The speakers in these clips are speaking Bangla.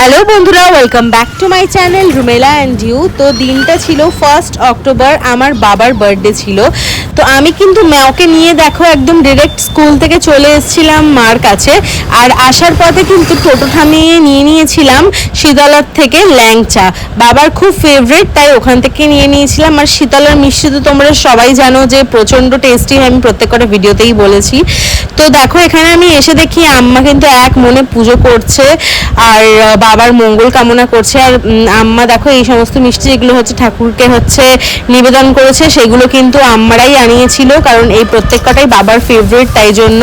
হ্যালো বন্ধুরা welcome back to my channel Rumela and you তো দিনটা ছিল ফার্স্ট অক্টোবর আমার বাবার বার্থডে ছিল। তো আমি কিন্তু ম্যাওকে নিয়ে দেখো একদম ডিরেক্ট স্কুল থেকে চলে এসেছিলাম মার কাছে। আর আসার পথে কিন্তু টোটো থামিয়ে নিয়ে নিয়েছিলাম শীতলার থেকে ল্যাংচা। বাবার খুব ফেভারিট তাই ওখান থেকে নিয়ে নিয়েছিলাম। আর শীতলার মিষ্টি তো তোমরা সবাই জানো যে প্রচণ্ড টেস্টি আমি প্রত্যেকটা ভিডিওতেই বলেছি। তো দেখো, এখানে আমি এসে দেখি আম্মা কিন্তু এক মনে পুজো করছে। আর বাবার মঙ্গল কামনা করছে আর আম্মা দেখো এই সমস্ত মিষ্টি যেগুলো হচ্ছে ঠাকুরকে হচ্ছে নিবেদন করেছে, সেগুলো কিন্তু আম্মারাই আনিয়েছিল, কারণ এই প্রত্যেকটাই বাবার ফেভারিট তাই জন্য।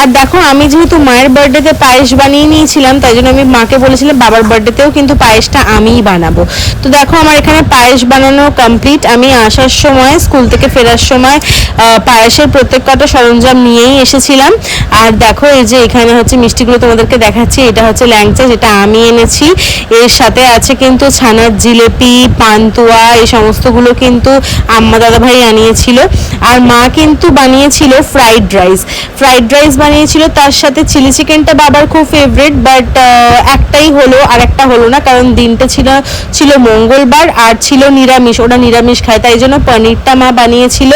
আর দেখো আমি যেহেতু মায়ের বার্থডেতে পায়েস বানিয়ে নিয়েছিলাম, তাই জন্য আমি মাকে বলেছিলাম বাবার বার্থডেতেও কিন্তু পায়েসটা আমিই বানাবো। তো দেখো আমার এখানে পায়েস বানানো কমপ্লিট আমি আসার সময়, স্কুল থেকে ফেরার সময় পায়েসের প্রত্যেকটা সরঞ্জাম নিয়েই এসেছিলাম। আর দেখো, এই যে এখানে হচ্ছে মিষ্টিগুলো তোমাদেরকে দেখাচ্ছি, এটা হচ্ছে ল্যাংচা, যেটা আমি এনেছি। এর সাথে আছে কিন্তু ছানার জিলেপি, পান্তুয়া, এই সমস্তগুলো কিন্তু আম্মা দাদা ভাই আনিয়েছিল। আর মা কিন্তু বানিয়েছিল ফ্রাইড রাইস ফ্রাইড রাইস বানিয়েছিল, তার সাথে চিলি চিকেনটা বাবার খুব ফেভারিট বাট একটাই হলো আর একটা হলো না, কারণ দিনটা ছিল ছিল মঙ্গলবার আর ছিল নিরামিষ। ওরা নিরামিষ খায়, তাই জন্য পনিরটা মা বানিয়েছিল।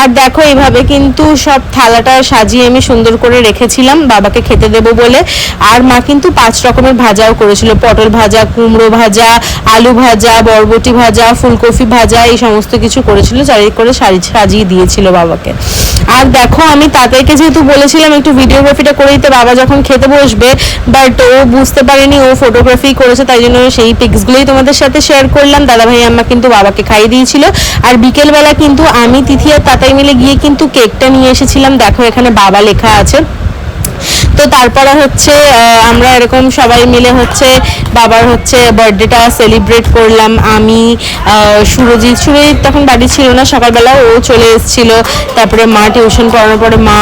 আর দেখো এইভাবে কিন্তু সব থালাটা সাজিয়ে আমি সুন্দর করে রেখেছিলাম, বাবাকে খেতে দেবো বলে। আর মা কিন্তু পাঁচ রকমের ভাজাও করেছিল। পটল ভাজা, কুমড়ো ভাজা, আলু ভাজা, বরবটি ভাজা, ফুলকপি ভাজা, এই সমস্ত কিছু করেছিল, চারিদিক করে সারি, সাজিয়ে দিয়েছিল বাবাকে। আর দেখো, আমি তাদেরকে যেহেতু বলেছিলাম একটু ভিডিওগ্রাফিটা করে দিতে বাবা যখন খেতে বসবে, বাট ও বুঝতে পারেনি, ও ফটোগ্রাফি করেছে, তাই জন্য সেই পিক্সগুলোই তোমাদের সাথে শেয়ার করলাম। দাদা ভাই আম্মা কিন্তু বাবাকে খাইয়ে দিয়েছিল। আর বিকেলবেলা কিন্তু আমি, তিথি আর তাতাই মিলে গিয়ে কিন্তু কেকটা নিয়ে এসেছিলাম। দেখো, এখানে বাবা লেখা আছে। man. তো তারপরে হচ্ছে আমরা এরকম সবাই মিলে হচ্ছে বাবার হচ্ছে বার্থডেটা সেলিব্রেট করলাম। আমি সুরজিৎ সুরজিৎ তখন বাড়ি ছিল না, সকালবেলা ও চলে এসেছিল। তারপরে মা টিউশন পড়ানোর পরে মা,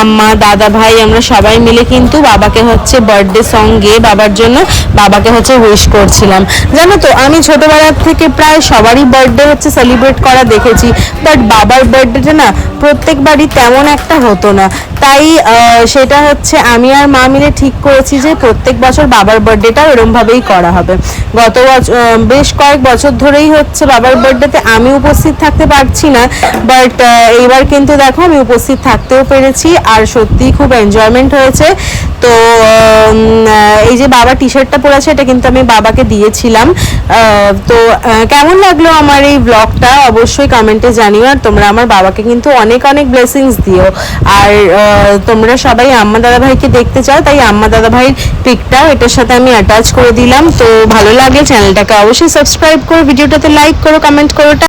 আম্মা, দাদা, ভাই, আমরা সবাই মিলে কিন্তু বাবাকে হচ্ছে বার্থডে সং গেয়ে বাবার জন্য বাবাকে হচ্ছে উইশ করছিলাম। জানো তো, আমি ছোটোবেলার থেকে প্রায় সবারই বার্থডে হচ্ছে সেলিব্রেট করা দেখেছি। বাট বাবার বার্থডেটা না প্রত্যেকবারই তেমন একটা হতো না। তাই সেটা হচ্ছে আমি আর মা মিলে ঠিক করেছি যে প্রত্যেক বছর বাবার বার্থডেটা এরমভাবেই করা হবে। গত বছর বেশ কয়েক বছর ধরেই হচ্ছে বাবার বার্থডেতে আমি উপস্থিত থাকতে পারছি না বাট এইবার কিন্তু দেখো আমি উপস্থিত থাকতেও পেরেছি, আর সত্যিই খুব এনজয়মেন্ট হয়েছে। তো এই যে বাবা টি শার্টটা পরেছে, এটা কিন্তু আমি বাবাকে দিয়েছিলাম। তো কেমন লাগল আমার এই ব্লগটা অবশ্যই কমেন্টে জানিও, আর তোমরা আমার বাবাকে কিন্তু অনেক অনেক ব্লেসিংস দিও। আর তোমরা সবাই আম্মা দাদা ভাইকে দেখতে চাও, তাই আম্মা দাদা ভাইয়ের পিকটা এটার সাথে আমি অ্যাটাচ করে দিলাম। তো ভালো লাগে চ্যানেলটাকে অবশ্যই সাবস্ক্রাইব করো, ভিডিওটাতে লাইক করো কমেন্ট করো